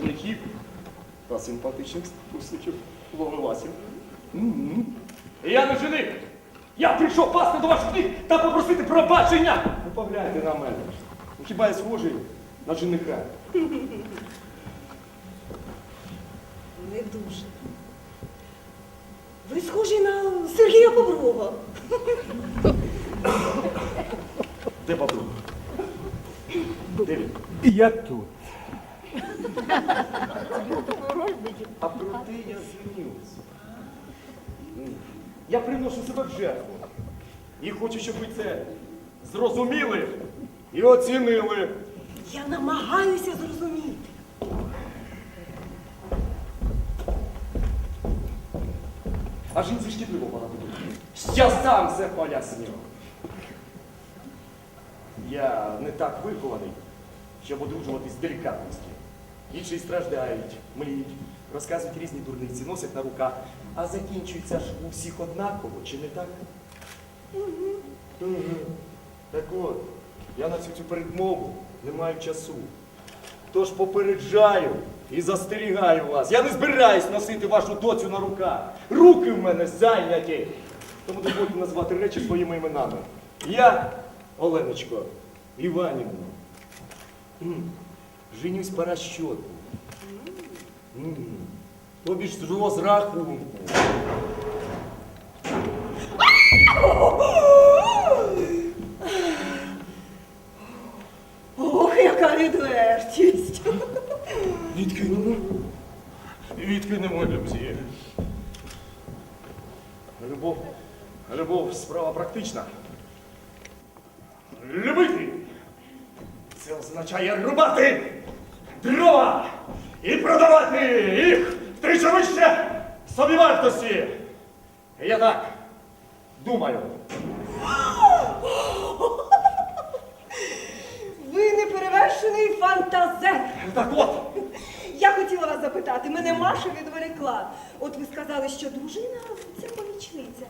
женихів та симпатичних спустичів вогневасів. Мгм. Я не жених! Я прийшов пасти до ваших ніг та попросити пробачення! Ну погляньте на мене. Ну, Хіба я схожий на жениха? Не дуже. Ви схожі на Сергія Боброва. Де Павло? Де він? Я тут. А проте я звільнюся. Я приношу себе в жертву. І хочу, щоб ви це зрозуміли і оцінили. Я намагаюся зрозуміти. А жінці шкідливо багато. Я сам все поясню. Я не так вихований, щоб одружуватись з делікатності. Інші страждають, мліють, розказують різні дурниці, носять на руках, а закінчується ж у всіх однаково, чи не так? Угу. Так от, я на цю цю передмову не маю часу. Тож попереджаю і застерігаю вас. Я не збираюсь носити вашу доцю на руках. Руки в мене зайняті. Тому дозвольте назвати речі своїми іменами. Я, Оленочко, Іванівна. Женюсь по расчету. М, Тобі ж з розрахунку. Ох, яка відвертість. Відкинемо. Відкинемо ілюзії. Любов. Любов справа практична. Любити. Означає рубати дрова і продавати їх втричі вище собівартості. Я так думаю. Ви неперевершений фантазер. Так от. Я хотіла вас запитати, мене Маша відволікла. От ви сказали, що дружина це помічниця.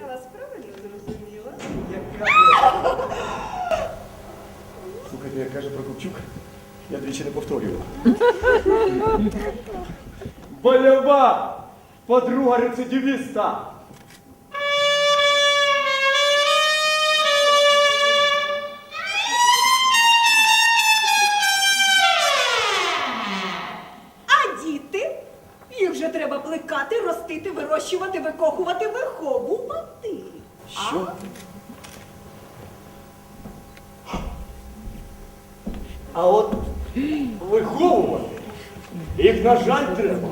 Я вас правильно зрозуміла? Яка... Слухайте, як каже Прокопчук, я двічі не повторюю. Больова! Подруга рецидивіста! А діти? Їх же треба плекати, ростити, вирощувати, викохувати, виховувати. Що? А от виховувати їх, на жаль, треба,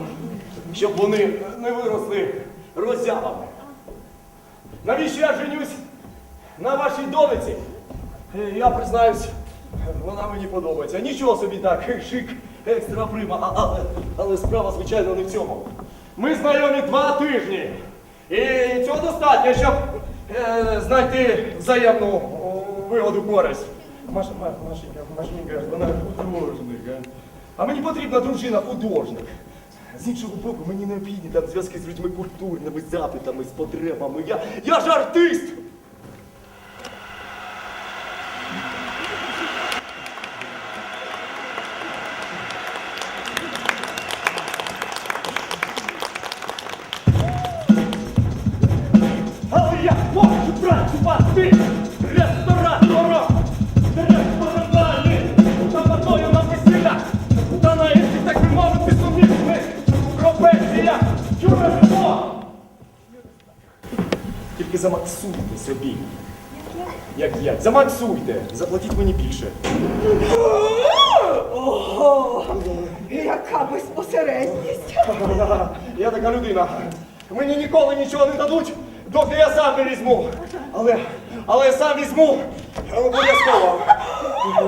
щоб вони не виросли роззявами. Навіщо я женюсь на вашій дониці? Е, Я признаюсь, вона мені подобається. Нічого собі так, шик, екстра прима, але, але справа, звичайно, не в цьому. Ми знайомі два тижні. І цього достатньо, щоб е, знайти взаємну вигоду користь. Маша, Машенька, Машенька, вона художник. А мені потрібна дружина художник. З іншого боку, мені необхідні там зв'язки з людьми культурними, запитами, з потребами. Я, я ж артист! Замаксуйте собі. Як я? Замаксуйте! Заплатіть мені більше. Ого, яка безпосередність. Я така людина. Мені ніколи нічого не дадуть, доки я сам не візьму. Але, але я сам візьму обов'язково.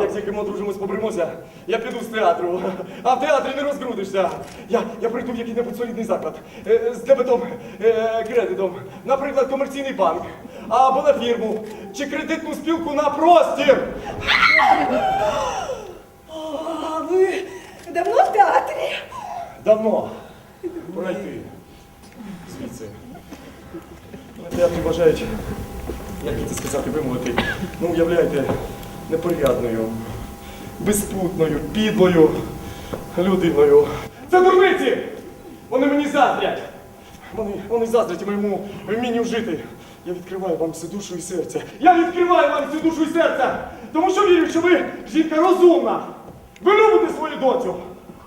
Як тільки ми одружимось, побримося, я піду з театру. А в театрі не розкрутишся. Я, я прийду в який-небудь солідний заклад е, з дебетом, е, кредитом, наприклад, комерційний банк, або на фірму, чи кредитну спілку на простір. А ви давно в театрі? Давно пройти звідси. Театрі вважають, як це сказати, вимовити, ну, уявляєте, непорядною, безпутною, підлою, людиною. Це дурниці! Вони мені заздрять. Вони, вони заздрять моєму вмінню жити. Я відкриваю вам всю душу і серце. Я відкриваю вам всю душу і серце. Тому що вірю, що ви жінка розумна. Ви любите свою доцю.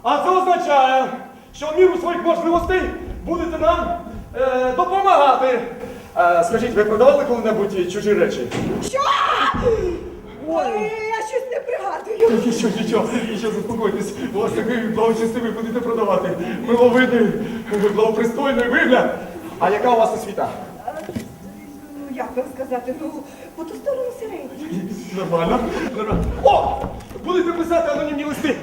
А це означає, що в міру своїх можливостей будете нам е, допомагати. Е, скажіть, ви продавали коли-небудь чужі речі? Що? Ой, я щось не пригадую. Нічого, нічого, нічого, заспокойтесь. У вас такий благочестивий будете продавати. Миловидний, благопристойний вигляд. А яка у вас освіта? Ну, як вам сказати, ну, по ту сторону середньої. Нормально. Нормально. О! Будете писати анонімні листи.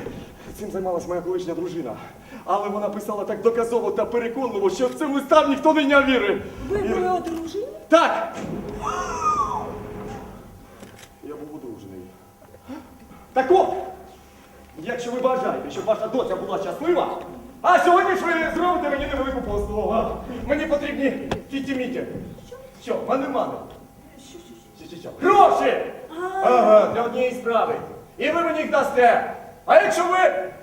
Цим займалась моя колишня дружина. Але вона писала так доказово та переконливо, що цим листам ніхто не йняв віри. Ви були одружені? Так! Я був одружений. Так от! Якщо ви бажаєте, щоб ваша доця була щаслива, а сьогодні ж ви зробите мені невелику послугу. а? Мені потрібні кіті-міті. Що? Мани-мани. Що, що, що? Що, що, що? Гроші! Ага, для однієї справи. І ви мені їх дасте. А якщо ви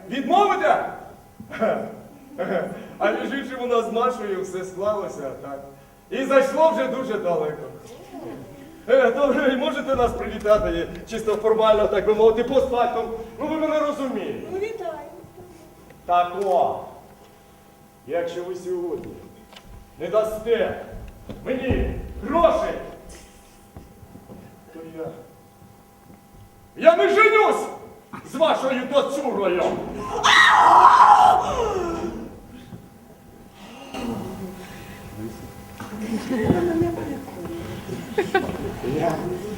відмовите, а між іншим у нас з Машею все склалося, так. І зайшло вже дуже далеко. Е, то ви можете нас привітати чисто формально, так би мовити, постфактум. Ну ви мене розумієте. Ну, вітаю. Так о, якщо ви сьогодні не дасте мені грошей, то я. Я не женюсь з вашою дочурою. Yeah.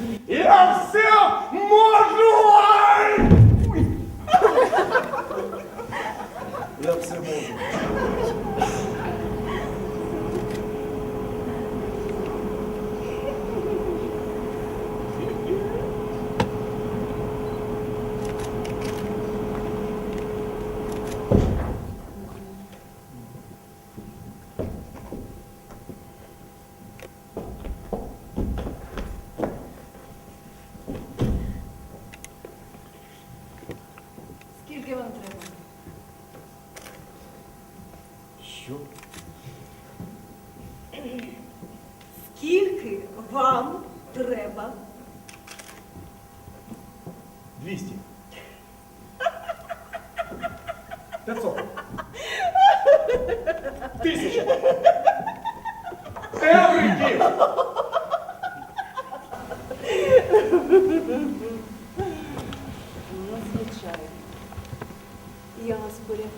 Я вас порятую.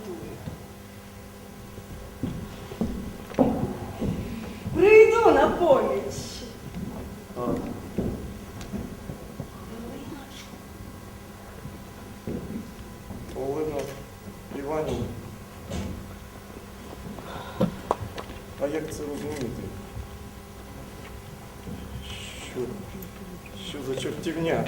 Прийду на поміч. Олена Іванівна. А як це розуміти? Що? Що за чортівня?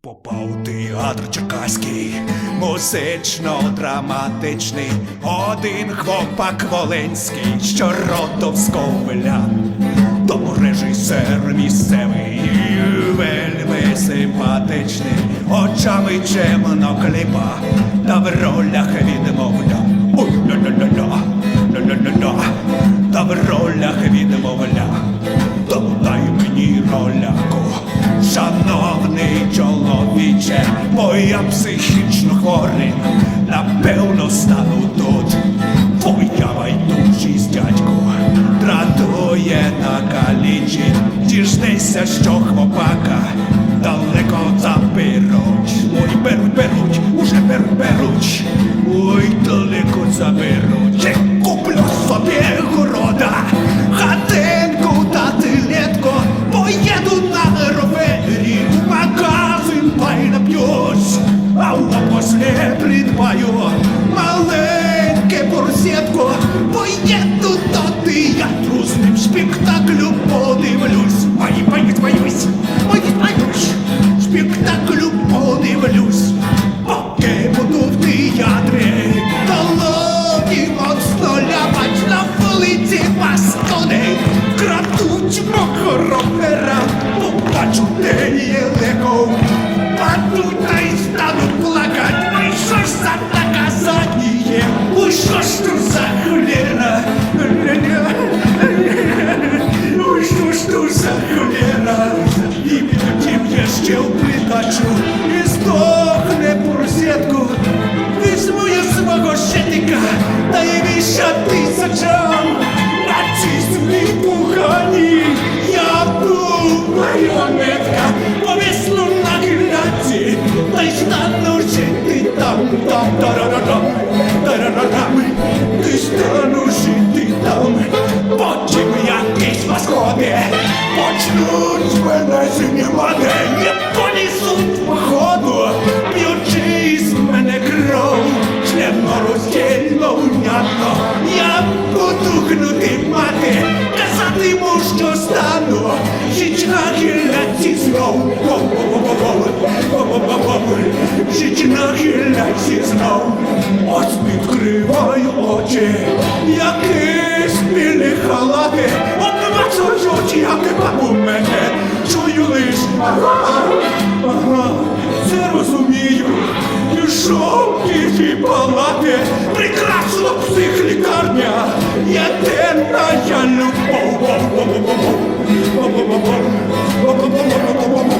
Попав у театр Черкаський, музично-драматичний, один хлопак Воленський, що родом. Тому режисер місцевий, вельми симпатичний, очами чемно кліпа, та в ролях відмовля. Ля-ля-ля-ля, ля-ля-ля-ля, та в ролях відмовля. Тому дай мені роляку, шановний чоловіче, бо я психічно хворий, напевно стану тут. Твоя байдужість, дядьку, дратує на калічі, діжнися, що хлопака далеко заберуть. Ой, беруть, беруть, уже беруть, беруть. Ой, далеко заберуть. Куплю собі города, знов, жить на знов, ось відкриваю очі, якісь білі халати, от бачу, як у мене, чую лиш, ага, ага, це розумію, пішов в ті палати, прекрасна психлікарня, єдина я. Любов.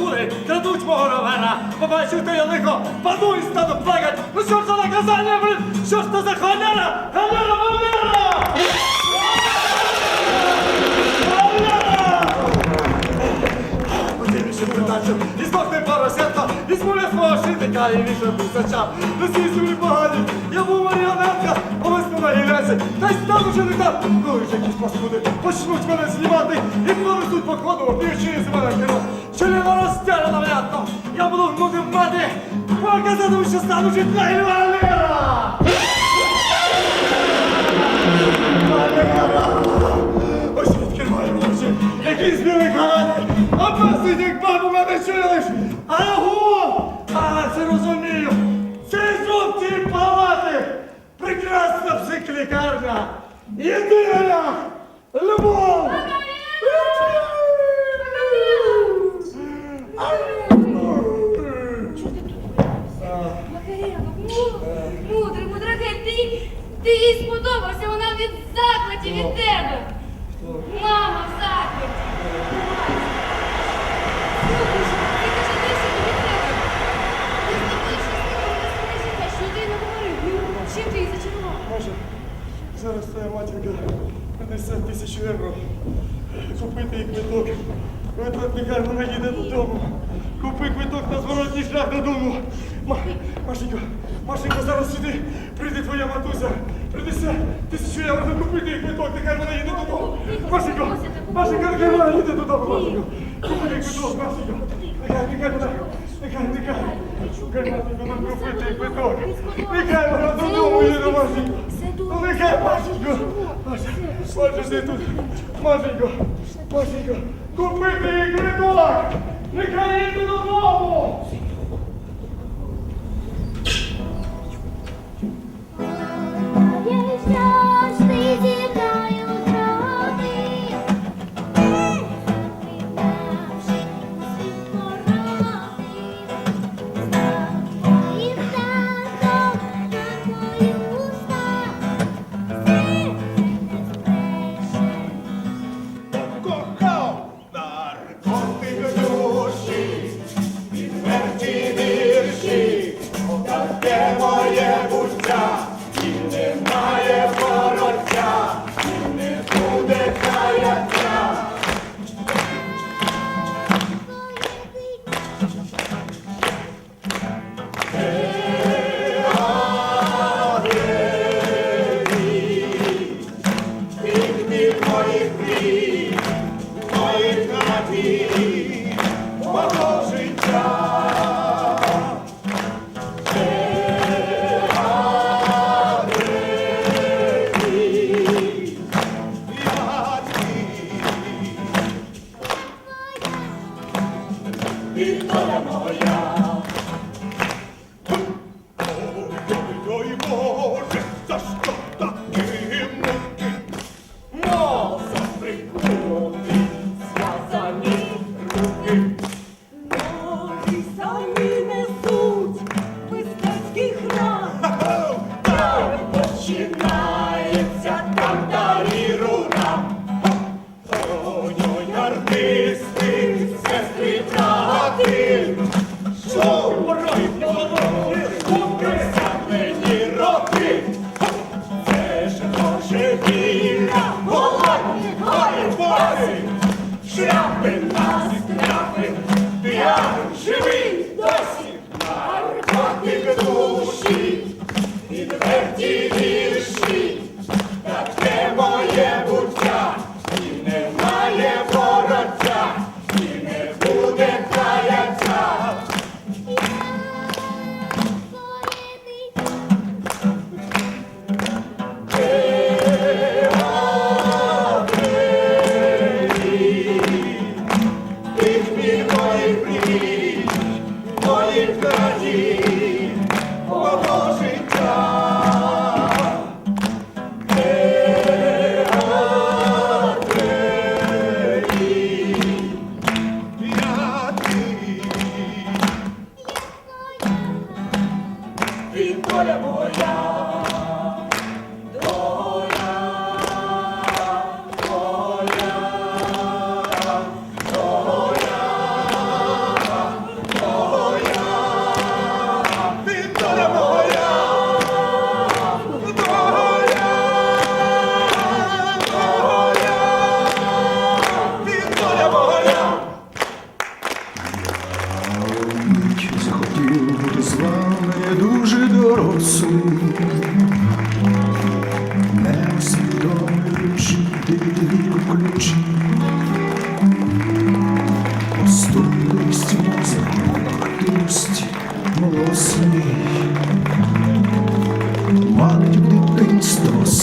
на крадуть мого ровера, Побачив то я лихо, паду і стану плакать. Ну що ж за наказання, блин, що ж то за холера! Подивіться і здохне поросятко, візьму я свого шитика і вішу писача. На цій землі погані, я був маріонетка, повесну на гіляці, та й стану вже не так. Коли ж якісь паскуди почнуть мене знімати і повезуть по ходу, півчі з мене кіно. Чоліно розтягнено врядно, я буду гнути мати, показати, що стану жити на інвалера! Ось відкриваю очі, якийсь білий халат, пасить, як бабу мене чуєш. Аго! А, це розумію. Це знов ті палати. Прекрасна психлікарня. Єдина любов. Мудрий, мудрагель, ти, ти їй сподобався, вона від захваті від тебе. Мама в захваті. Слухай, ти каже, ти ще від тебе. Ти з тобою щаслива, вона жінка, що ти не говорив? Ну, чим ти її зачарував? Може, зараз твоя матінка принесе тисячу євро. Купити їй квиток. Квиток нехай вона їде додому. Купи квиток на зворотній шлях додому. Ма, Машенько, Машенько, зараз сюди прийде твоя матуся. Принесе тисячу євро, купити їй квиток, нехай вона їде додому. Машенько, Машенько, нехай вона їде додому, Машенько. Купи їй квиток, Машенько. Нехай, нехай вона, нехай, нехай. Нехай Машенько, нам купити квиток. Нехай вона додому їде, Машенько. Ну нехай, Машенько. Машенько, Машенько, ти тут. Машенько, Машенько, купити їй квиток. Шляпи нас, шляпи, п'яний, живий.